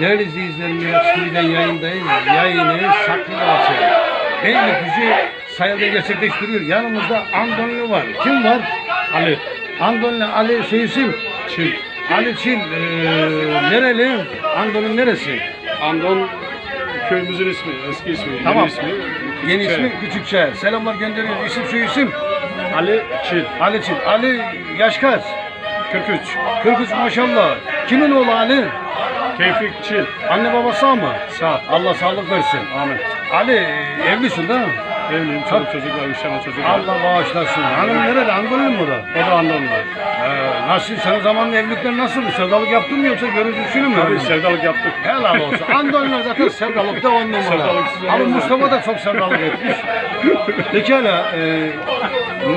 Değerli izleyicilerim, şimdiden yayındayız. Yayını saklı kalsın. Beylikdüzü sayıda gerçekleştiriyor. Yanımızda Andonlu var. Kim var? Ali. Andonlu Ali Seysim. Çil. Ali Çil. Ee, nereli? Andon'un neresi? Andon köyümüzün ismi, eski ismi, Tamam. yeni ismi. Yeni Küçükçe. ismi Küçükçe. Selamlar gönderiyoruz. İsim şu isim. Ali Çil, Ali Çil. Ali yaş kaç? 43. 43 maşallah. Kimin oğlu Ali? Tevfik Anne babası ama. sağ. Allah sağlık versin. Amin. Ali evlisin değil mi? Evliyim, çoluk çocuk var, üç tane çocuk var. Allah bağışlasın. Hanım nerede? Anadolu mu da? O da Andon'da. Ee, nasıl? Senin zamanın evlilikler nasıl? Sevdalık yaptın mı yoksa görücüsünü mü? Tabii sevdalık yaptık. Helal olsun. Andolular zaten sevdalıkta on numara. Sevdalıksız Ama olmaz. Mustafa da çok sevdalık etmiş. Pekala. E,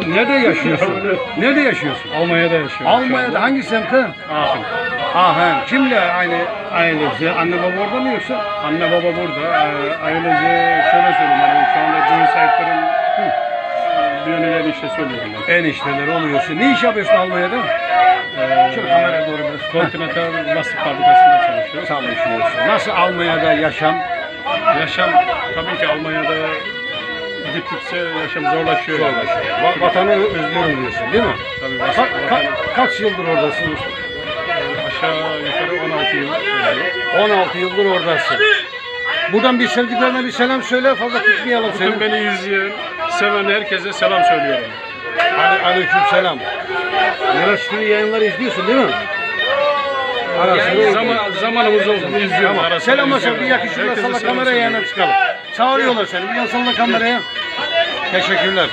nerede yaşıyorsun? Nerede yaşıyorsun? Almanya'da yaşıyorum. Almanya'da hangi semtte? Ahın. Aha. Kimle aynı ailesi? Anne baba orada mı yoksa? Anne baba burada. Ee, ailece bir yönüyle işte söylüyorum. Enişteler oluyorsun. Ne iş yapıyorsun Almanya'da? Ee, Şöyle kameraya doğru biraz. Continental lastik fabrikasında çalışıyoruz. Çalışıyorsun. Nasıl Almanya'da yaşam? Yaşam tabii ki Almanya'da gittikçe yaşam zorlaşıyor. Zorlaşıyor. Va- vatanı özlüyorum diyorsun değil mi? Tabii Ka- vatan, ka- kaç yıldır oradasın? aşağı yukarı 16 yıl oluyor. 16 yıldır oradasın. Buradan bir sevdiklerine bir selam söyle fazla tutmayalım Bütün seni. beni izleyen, seven herkese selam söylüyorum. Ale, aleyküm selam. Miraç TV yayınları izliyorsun değil mi? Ara sıra Yani zaman, zamanımız oldu. izliyorum. Tamam. Ara sıra Selam izliyorum. bir yakışırla Herkese sana kameraya yanına çıkalım. Çağırıyorlar seni. Bir yansınla kameraya. Teşekkürler.